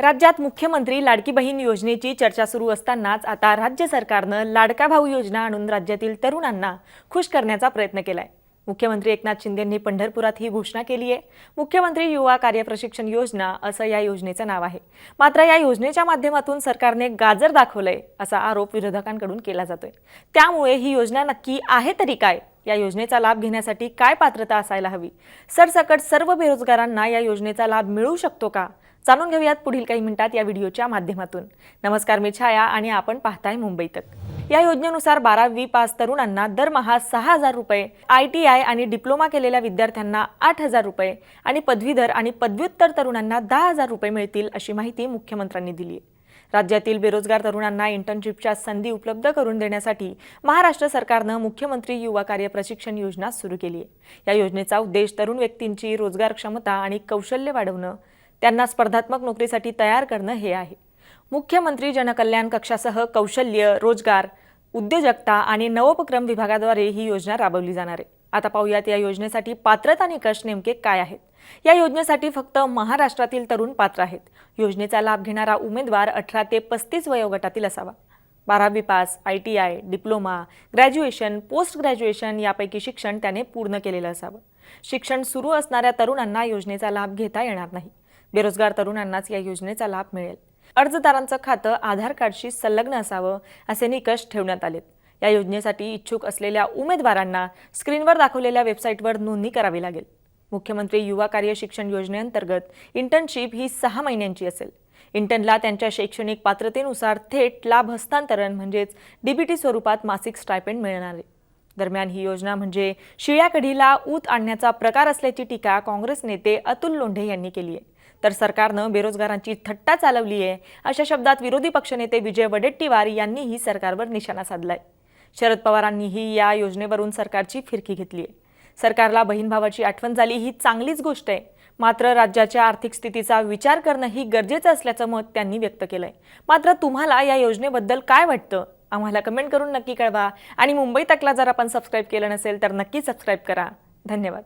राज्यात मुख्यमंत्री लाडकी बहीण योजनेची चर्चा सुरू असतानाच आता राज्य सरकारनं लाडका भाऊ योजना आणून राज्यातील तरुणांना खुश करण्याचा प्रयत्न केलाय. मुख्यमंत्री एकनाथ शिंदेंनी पंढरपुरात ही घोषणा केली आहे. मुख्यमंत्री युवा कार्यप्रशिक्षण योजना असं या योजनेचं नाव आहे. मात्र या योजनेच्या माध्यमातून सरकारने गाजर दाखवलंय असा आरोप विरोधकांकडून केला जातोय. त्यामुळे ही योजना नक्की आहे तरी काय? या योजनेचा लाभ घेण्यासाठी काय पात्रता असायला हवी? सरसकट सर्व बेरोजगारांना या योजनेचा लाभ मिळू शकतो का? जाणून घेऊयात पुढील काही मिनिटात या व्हिडिओच्या माध्यमातून. नमस्कार मी छाया आणि आपण पाहताय मुंबई तक या योजनेनुसार बारावी पास तरुणांना दरमहा सहा हजार रुपये आय टी आय आणि डिप्लोमा केलेल्या विद्यार्थ्यांना आठ हजार रुपये आणि पदवीधर आणि पदव्युत्तर तरुणांना दहा हजार रुपये मिळतील अशी माहिती मुख्यमंत्र्यांनी दिली आहे. राज्यातील बेरोजगार तरुणांना इंटर्नशिपच्या संधी उपलब्ध करून देण्यासाठी महाराष्ट्र सरकारनं मुख्यमंत्री युवा कार्य प्रशिक्षण योजना सुरू केली आहे. या योजनेचा उद्देश तरुण व्यक्तींची रोजगार क्षमता आणि कौशल्य वाढवणं. त्यांना स्पर्धात्मक नोकरीसाठी तयार करणं हे आहे. मुख्यमंत्री जनकल्याण कक्षासह कौशल्य रोजगार उद्योजकता आणि नवोपक्रम विभागाद्वारे ही योजना राबवली जाणार आहे. आता पाहूयात या योजनेसाठी पात्रता निकष नेमके काय आहेत? या योजनेसाठी फक्त महाराष्ट्रातील तरुण पात्र आहेत. योजनेचा लाभ घेणारा उमेदवार अठरा ते पस्तीस वयोगटातील असावा. बारावी pass I T I diploma graduation post graduation यापैकी शिक्षण त्याने पूर्ण केलेलं असावं. शिक्षण सुरू असणाऱ्या तरुणांना योजनेचा लाभ घेता येणार नाही. बेरोजगार तरुणांनाच या योजनेचा लाभ मिळेल. अर्जदारांचं खातं आधार कार्डशी संलग्न असावं असे निकष ठेवण्यात आलेत. या योजनेसाठी इच्छुक असलेल्या उमेदवारांना स्क्रीनवर दाखवलेल्या वेबसाईटवर नोंदणी करावी लागेल. मुख्यमंत्री युवा कार्य शिक्षण योजनेअंतर्गत इंटर्नशिप ही सहा महिन्यांची असेल. इंटर्नला त्यांच्या शैक्षणिक पात्रतेनुसार थेट लाभ हस्तांतरण म्हणजेच डीबीटी स्वरूपात मासिक स्टायपेंड मिळणार आहे. दरम्यान ही योजना म्हणजे शिळ्या कढीला ऊत आणण्याचा प्रकार असल्याची टीका काँग्रेस नेते अतुल लोंढे यांनी केली आहे. तर सरकारनं बेरोजगारांची थट्टा चालवली आहे. अशा शब्दात विरोधी पक्षनेते विजय वडेट्टीवार यांनीही सरकारवर निशाणा साधलाय. शरद पवारांनीही या योजनेवरून सरकारची फिरकी घेतली आहे. सरकारला बहीण भावाची आठवण झाली ही चांगलीच गोष्ट आहे. मात्र राज्याच्या आर्थिक स्थितीचा विचार करणं ही गरजेचं असल्याचं मत त्यांनी व्यक्त केलंय. मात्र तुम्हाला या योजनेबद्दल काय वाटतं? आम्हाला कमेंट करून नक्की कळवा. आणि मुंबई तकला जर आपण सबस्क्राईब केलं नसेल तर नक्की सबस्क्राईब करा. धन्यवाद.